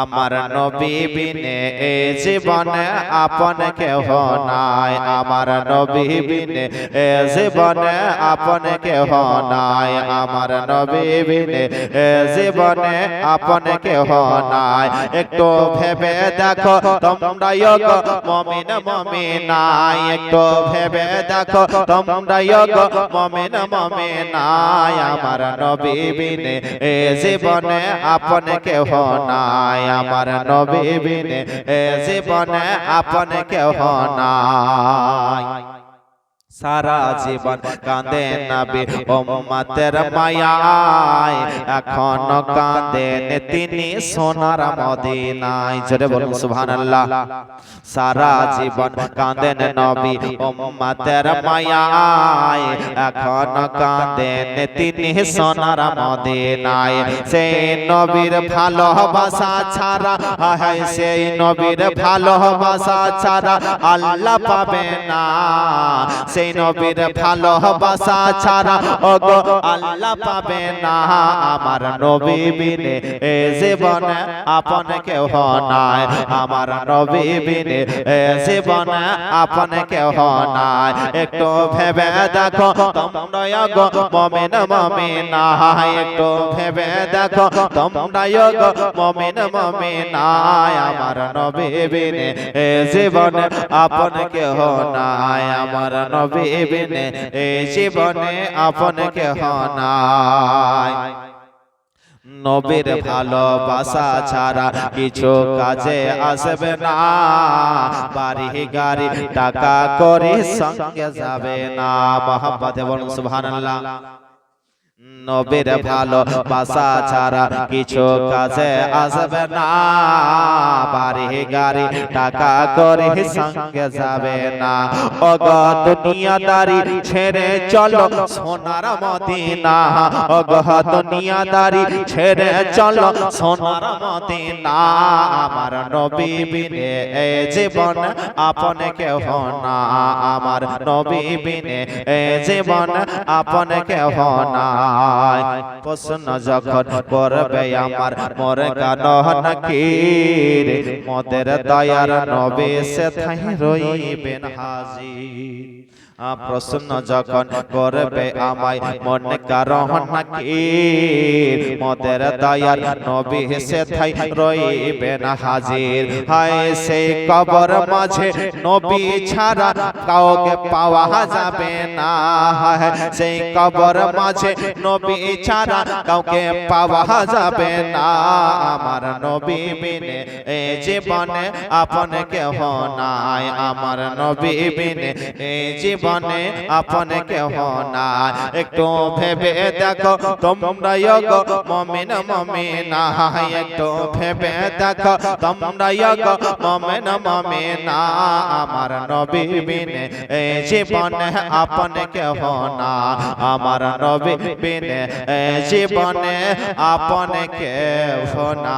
আমার নবী বিনে এ জীবনে আপন কেহ নাই। আমার নবী বিনে এ জীবনে আপন কেহ নাই। আমার নবী বিনে এ জীবনে আপন কেহ নাই। একটু ভেবে দেখো তোমরা যোগ মমিন মমিনাই একটু ভেবে দেখো তোমরা যোগ মমিন মমিনাই আমার নবী বিনে এ জীবনে আপন কেহ নাই। আমার নবী বিনে জীবনে আপন কেহ নাই। সারা জীবন কাঁদে নবী উম্মতের মায়ায়। এখন কাঁদেন তিনি সোনার মদিনায়। জোরে বলুন সুবহানাল্লাহ। সারা জীবন কাঁদেন নবী উম্মতের মায়ায়। এখন কাঁদেন তিনি সোনার মদিনায়। সেই নবীর ভালোবাসা ছাড়া হায় সেই নবীর ভালোবাসা ছাড়া আল্লাহ পাবে না। সেই নবীর ভালোবাসা ছাড়া। ওগো আল্লাহ পাবে না আমার নবী বিনে। এ জীবন আপন কেহ নাই। আমার নবী বিনে। এ জীবন আপন কেহ নাই। একটু ভেবে দেখো তোমরা ওগো মমিন মমিনা একটু ভেবে দেখো তোমরা ওগো মমিন মমিনা আমার নবী বিনে। এ জীবন আপন কেহ নাই। আমার নবী বিনে এ জীবনে আপন কেহ নাই। নবীর ভালোবাসা ছাড়া কিছু কাজে আসবে না। বাড়ি গাড়ি টাকা করে সঙ্গে যাবে না। মোহাম্মদ বলুন সুবহানাল্লাহ। নবীর ভালোবাসা ছাড়া কিছু কাজে আসবে না বাড়ি গাড়ি টাকা করে সঙ্গে যাবে না অগ দুনিয়াদারি ছেড়ে চলো সোনার মদিনা। অগ দুনিয়াদারি ছেড়ে চলো সোনার মদিনা। আমার নবী বিনে এ জীবন আপন কেহ না। আমার নবী বিনে এ জীবন আপন কেহ না। প্রশ্ন যখন করবে আমার মর কান নাকির? মদের দয়ার নবে সে থাই রইবেন হাজির। প্রশ্ন যখন করবে আমায়, মন কারণ নাকি? মদের দয়ার নবী সে থাই রইবেন হাজির। হায় সেই কবর মাঝে নবী ছাড়া কাউকে পাওয়া যাবে না। হায় সেই কবর মাঝে নবী ছাড়া কাউকে পাওয়া যাবে না। আমার নবী বিনে এ জীবনে আপন কেহ নাই। আমার নবী বিনে এ জীবনে আপন কেহ নাই। একটু ভেবে দেখো, তোমরা যোগ মমিন, মমিনা একটু ভেবে দেখো, তোমরা যোগ মমিন, মমিনা আমার নবী বিনে। এ জীবনে আপন কেহ না আমার নবী বিনে। জীবনে আপন কেহ না